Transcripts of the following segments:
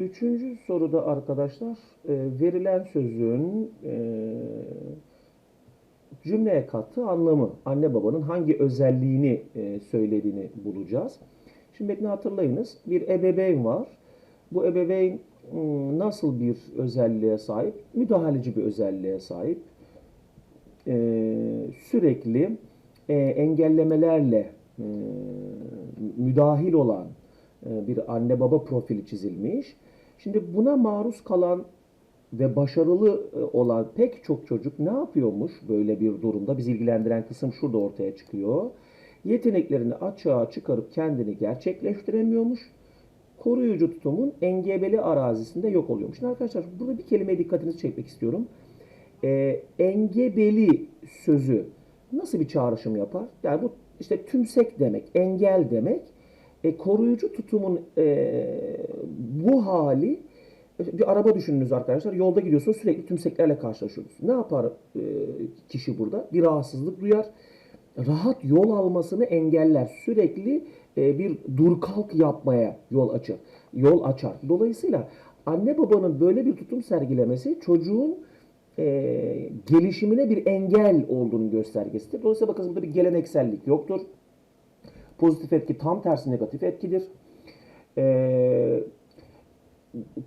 Üçüncü soruda arkadaşlar e, verilen sözün e, cümleye kattığı anlamı, anne babanın hangi özelliğini e, söylediğini bulacağız. Şimdi metni hatırlayınız. Bir ebeveyn var. Bu ebeveyn hmm, nasıl bir özelliğe sahip? Müdahaleci bir özelliğe sahip. Sürekli engellemelerle müdahil olan bir anne baba profili çizilmiş. Şimdi buna maruz kalan ve başarılı e, olan pek çok çocuk ne yapıyormuş böyle bir durumda? Biz ilgilendiren kısım şurada ortaya çıkıyor. Yeteneklerini açığa çıkarıp kendini gerçekleştiremiyormuş. Koruyucu tutumun engebeli arazisinde yok oluyormuş. Şimdi arkadaşlar burada bir kelimeye dikkatinizi çekmek istiyorum. E, engebeli sözü nasıl bir çağrışım yapar? Yani bu işte tümsek demek, engel demek. E, koruyucu tutumun e, bu hali bir araba düşününüz arkadaşlar. Yolda gidiyorsunuz sürekli tümseklerle karşılaşıyorsunuz. Ne yapar e, kişi burada? Bir rahatsızlık duyar. Rahat yol almasını engeller. Sürekli e, bir dur kalk yapmaya yol açar. Yol açar. Dolayısıyla anne babanın böyle bir tutum sergilemesi çocuğun e, gelişimine bir engel olduğunun göstergesidir. Dolayısıyla bakın burada bir geleneksellik yoktur. Pozitif etki tam tersi negatif etkidir. Ee,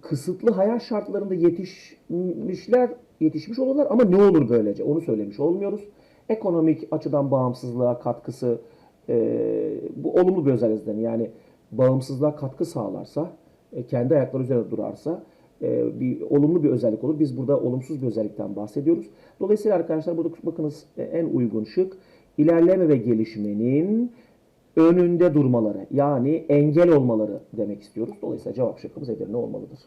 kısıtlı hayat şartlarında yetişmişler, yetişmiş olurlar ama ne olur böylece onu söylemiş olmuyoruz. Ekonomik açıdan bağımsızlığa katkısı e, bu olumlu bir özellikten yani bağımsızlığa katkı sağlarsa, e, kendi ayakları üzerinde durarsa e, bir olumlu bir özellik olur. Biz burada olumsuz bir özellikten bahsediyoruz. Dolayısıyla arkadaşlar burada bakınız e, en uygun şık ilerleme ve gelişmenin önünde durmaları yani engel olmaları demek istiyoruz. Dolayısıyla cevap şıkkımız Edirne olmalıdır.